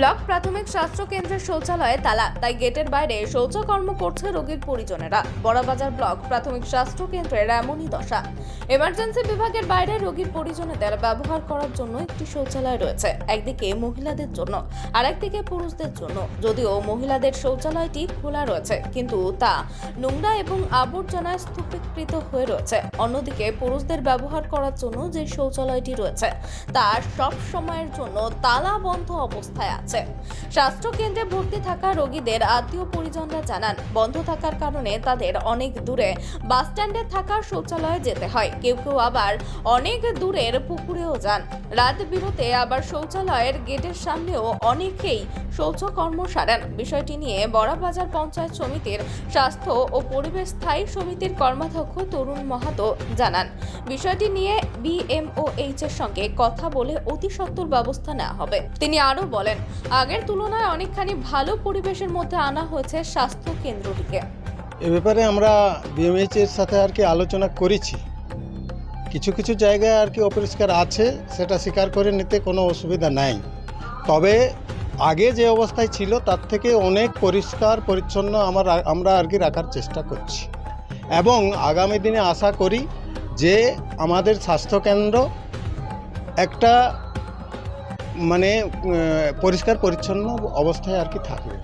Block প্রাথমিক স্বাস্থ্য কেন্দ্রের শৌচালয়ে তালা, তাই গেটের বাইরে শৌচকর্ম করছে রোগীর পরিজনেরা। বড়বাজার ব্লক প্রাথমিক স্বাস্থ্য কেন্দ্রের এমনই দশা। এমার্জেন্সি বিভাগের বাইরে রোগীর পরিজনেদের ব্যবহার করার জন্য একটি শৌচালয় রয়েছে, একদিকে মহিলাদের জন্য আর একদিকে পুরুষদের জন্য। যদিও মহিলাদের শৌচালয়টি খোলা রয়েছে, কিন্তু তা নোংরা এবং আবর্জনায় স্তূপীকৃত হয়ে রয়েছে। অন্যদিকে পুরুষদের ব্যবহার করার জন্য যে শৌচালয়টি রয়েছে, তা সব সময়ের জন্য তালা বন্ধ অবস্থায় আছে। স্বাস্থ্য কেন্দ্রে ভর্তি থাকা রোগীদের আত্মীয় পরিজনরা জানান, বন্ধ থাকার কারণে তাদের অনেক দূরে বাস স্ট্যান্ডে থাকা শৌচালয়ে যেতে হয়। কেউ কেউ আবার অনেক দূরের পুকুরেও যান। রাত বিরতে আবার শৌচালয়ের গেটের সামনেও অনেকেই শৌচকর্ম সারেন। বিষয়টি নিয়ে বড়াবাজার পঞ্চায়েত সমিতির স্বাস্থ্য ও পরিবেশ স্থায়ী সমিতির কর্মাধ্যক্ষ তরুণ মাহাতো জানান, বিষয়টি নিয়ে বিএমওএইচ এর সঙ্গে কথা বলে অতি সত্বর ব্যবস্থা নেওয়া হবে। তিনি আরও বলেন আগের তুলনায় অনেকখানি ভালো পরিবেশের মধ্যে আনা হয়েছে স্বাস্থ্য কেন্দ্রটিকে। এ ব্যাপারে আমরা বিএমএইচ এর সাথে আর কি আলোচনা করেছি। কিছু কিছু জায়গায় আর কি অপরিষ্কার আছে, সেটা স্বীকার করে নিতে কোনো অসুবিধা নাই। তবে আগে যে অবস্থায় ছিল, তার থেকে অনেক পরিষ্কার, পরিচ্ছন্ন আমার আমরা আর কি রাখার চেষ্টা করছি। এবং আগামী দিনে আশা করি যে আমাদের স্বাস্থ্যকেন্দ্র একটা মানে পরিষ্কার পরিচ্ছন্ন অবস্থায় আর কি থাকবে।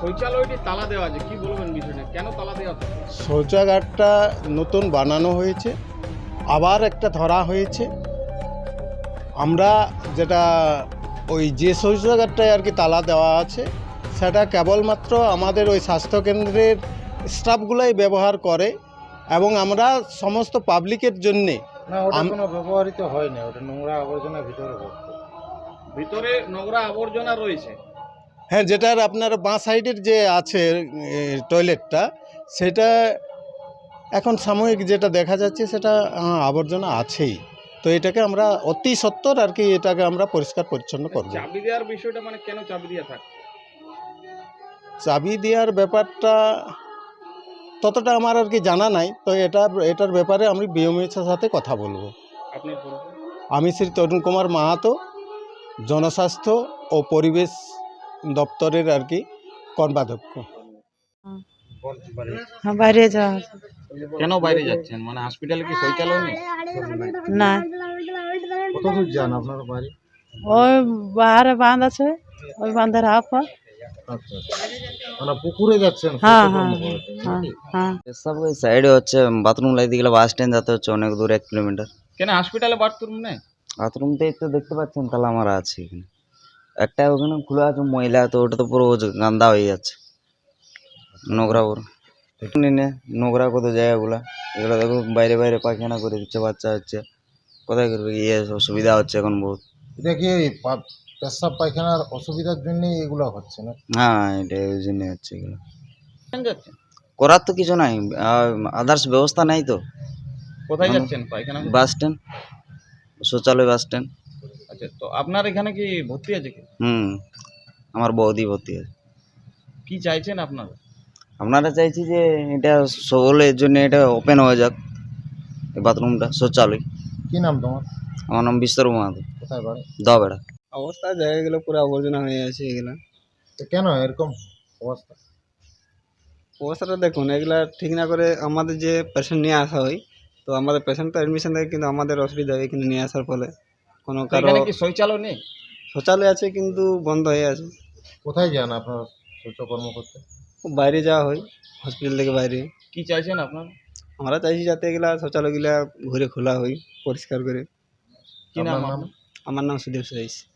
শৌচালয়টি তালা দেওয়া আছে কি বলবেন বিষয়টা? কেন তালা দেওয়া শৌচাগারটা নতুন বানানো হয়েছে আবার একটা ধরা হয়েছে। আমরা যেটা ওই যে শৌচাগারটায় আর কি তালা দেওয়া আছে সেটা কেবলমাত্র আমাদের ওই স্বাস্থ্যকেন্দ্রের স্টাফগুলাই ব্যবহার করে এবং আমরা সমস্ত পাবলিকের জন্যে না ওটা কোনো ব্যবহৃত হয়নি ওটা নোংরা আবর্জনা ভিতরে ভর্তি। ভিতরে নোংরা আবর্জনা রয়েছে। হ্যাঁ যেটার আপনার বাঁ সাইডের যে আছে টয়লেটটা সেটা এখন সাময়িক যেটা দেখা যাচ্ছে সেটা আবর্জনা আছেই। তো এটাকে আমরা অতি সত্বর আর কি এটাকে আমরা পরিষ্কার পরিচ্ছন্ন করব। চাবি দেওয়ার বিষয়টা মানে কেন চাবি দিয়ে থাকে চাবি দেওয়ার ব্যাপারটা ততটা আমার আর কি জানা নাই তো এটা এটার ব্যাপারে আমি বিএমএসের সাথে কথা বলব। আমি শ্রী তরুণ কুমার মাহাতো জনস্বাস্থ্য ও পরিবেশ দপ্তরের আর কি কর্মাধ্যক্ষ। হ্যাঁ বাইরে যাওয়া কেন বাইরে যাচ্ছেন? মানে হসপিটালে কি শৌচালয় নেই? না। কত দূর যান আপনার বাড়ি ওই বাহারে বাঁধ আছে ওই বাঁধের হাফ মানে পুকুরে যাচ্ছেন হ্যাঁ হ্যাঁ হ্যাঁ? হ্যাঁ। সব ওই সাইডে হচ্ছে বাথরুম গেলে বাস স্ট্যান্ড যেতে হচ্ছে অনেক দূর এক কিলোমিটার কেন হসপিটালে বাথরুম নেই? বাথরুমতেই তো দেখতে পাচ্ছেন তাহলে আমার আছে এখানে। একটা ওখানে খোলা আছে মহিলা তো ওটা তো পুরো গান্দা হয়ে যাচ্ছে। নোংরা নি নোংরা কত জায়গাগুলা? এগুলো দেখো বাইরে বাইরে পায়খানা করে দিচ্ছে বাচ্চা হচ্ছে। কোথায় করবে ইয়ে অসুবিধা হচ্ছে এখন বহুত? এটা কি পা- পেশাব পায়খানার অসুবিধার জন্য এগুলো হচ্ছে না? হ্যাঁ এটা ওই জন্য হচ্ছে এগুলো। করার তো কিছু নাই আদার্স ব্যবস্থা নাই তো। কোথায় যাচ্ছেন? পায়খানা? বাস স্ট্যান্ড শৌচালয় বাস স্ট্যান্ড। আচ্ছা তো আপনার এখানে কি ভর্তি আছে কি হুম আমার বৌদি ভর্তি আছে। কি চাইছেন আপনারা? আপনারা চাইছি যে এটা সকলের জন্য এটা ওপেন হয়ে যাক এই বাথরুমটা শৌচালয়। কি নাম তোমার? আমার নাম বিশ্বর মাহাতো কোথায় বাড়ি? দবেড়া অবস্থা জায়গাগুলো পুরো আবর্জনা হয়ে আছে এগুলা। তো কেন এরকম অবস্থা? অবস্থাটা দেখুন এগুলা ঠিক না করে আমাদের যে পেশেন্ট নিয়ে আসা হয় তো আমাদের পেশেন্ট তো অ্যাডমিশন থাকে কিন্তু আমাদের অসুবিধা হয় এখানে নিয়ে আসার ফলে। কোনো তো কারও এখানে কি শৌচালয় নেই? শৌচালয় আছে কিন্তু বন্ধ হয়ে আছে। কোথায় যান আপনার শৌচকর্ম করতে? বাইরে যাওয়া হয় হসপিটাল থেকে বাইরে। কি চাইছেন আপনারা? আমরা চাইছি যাতে এগুলা শৌচালয়গুলা ঘুরে খোলা হয় পরিষ্কার করে। কি নাম আপনার? আমার নাম সুদীপ সাইস